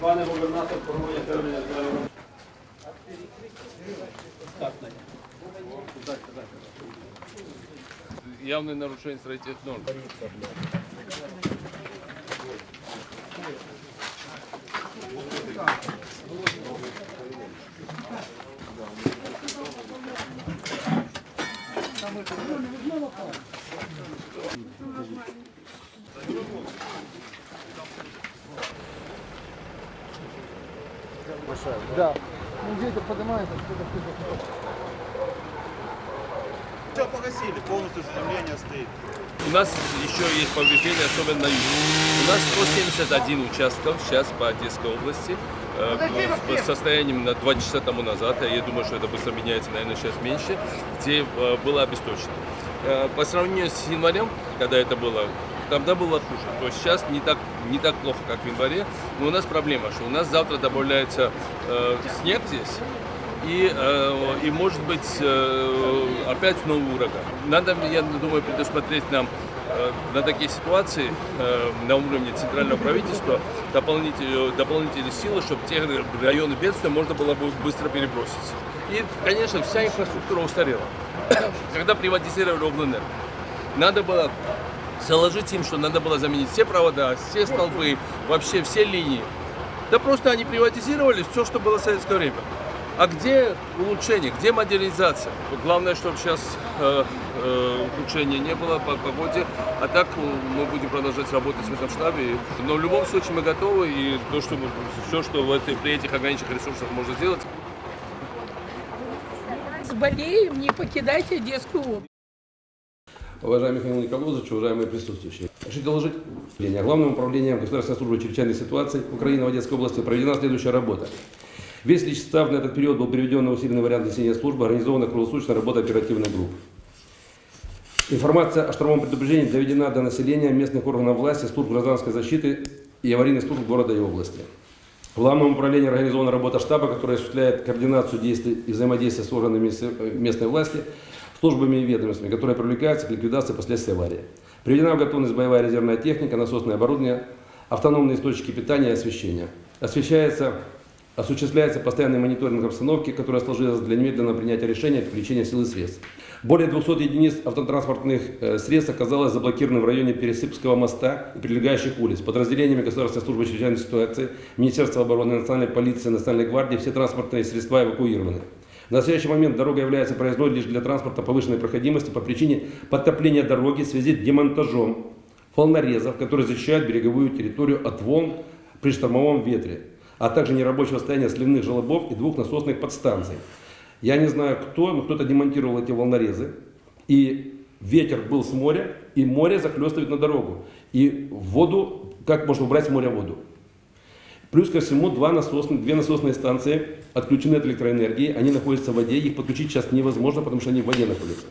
Пане губернатор, формує терміна здоров'я. Так, так. Так, так. Явне норм. Там Да. Ну где-то поднимается, что-то Все погасили, полностью заземление стоит. У нас еще есть повреждения, особенно на юге. У нас 171 участков сейчас по Одесской области. Э, С состоянием на 2 часа тому назад, а я думаю, что это быстро меняется, наверное, сейчас меньше, где э, было обесточено. Э, По сравнению с январем, когда это было, тогда было хуже. То есть сейчас не так, не так плохо, как в январе, но у нас проблема, что у нас завтра добавляется э, снег здесь, и, э, и может быть э, опять новый ураган. Надо, я думаю, предусмотреть нам э, на такие ситуации э, на уровне центрального правительства дополнительные, дополнительные силы, чтобы те районы бедствия можно было бы быстро перебросить. И, конечно, вся инфраструктура устарела. Когда приватизировали облэнерго, надо было заложить им, что надо было заменить все провода, все столбы, вообще все линии. Да просто они приватизировали все, что было в советское время. А где улучшение, где модернизация? Главное, чтобы сейчас э, э, ухудшения не было по погоде, а так э, мы будем продолжать работать в этом штабе. Но в любом случае мы готовы, и то, что мы, все, что в этой, при этих ограниченных ресурсах можно сделать, Болеем, не покидайте Одесскую область. Уважаемый Михаил Николаевич, уважаемые присутствующие. Решить доложить управление. Главным управлением Государственной службы чрезвычайной ситуации Украины в Одесской области проведена следующая работа. Весь личный состав на этот период был переведен на усиленный вариант несения службы, организована круглосуточная работа оперативных групп. Информация о штормовом предупреждении доведена до населения, местных органов власти, служб гражданской защиты и аварийных служб города и области. В главном управлении организована работа штаба, которая осуществляет координацию действий и взаимодействия с органами местной власти, службами и ведомствами, которые привлекаются к ликвидации последствий аварии. Приведена в готовность боевая резервная техника, насосное оборудование, автономные источники питания и освещения. Освещается, осуществляется постоянный мониторинг обстановки, которая сложилась для немедленного принятия решения о переключении сил и средств. Более 200 единиц автотранспортных э, средств оказалось заблокировано в районе Пересыпского моста и прилегающих улиц. Подразделениями Государственной службы чрезвычайной ситуации, Министерства обороны, Национальной полиции, Национальной гвардии все транспортные средства эвакуированы. В настоящий момент дорога является проездной лишь для транспорта повышенной проходимости по причине подтопления дороги в связи с демонтажом волнорезов, которые защищают береговую территорию от волн при штормовом ветре, а также нерабочего состояния сливных желобов и двух насосных подстанций. Я не знаю кто, но кто-то демонтировал эти волнорезы, и ветер был с моря, и море захлестывает на дорогу. И воду, как можно убрать с моря воду? Плюс ко всему два насосные, две насосные станции отключены от электроэнергии, они находятся в воде, их подключить сейчас невозможно, потому что они в воде находятся.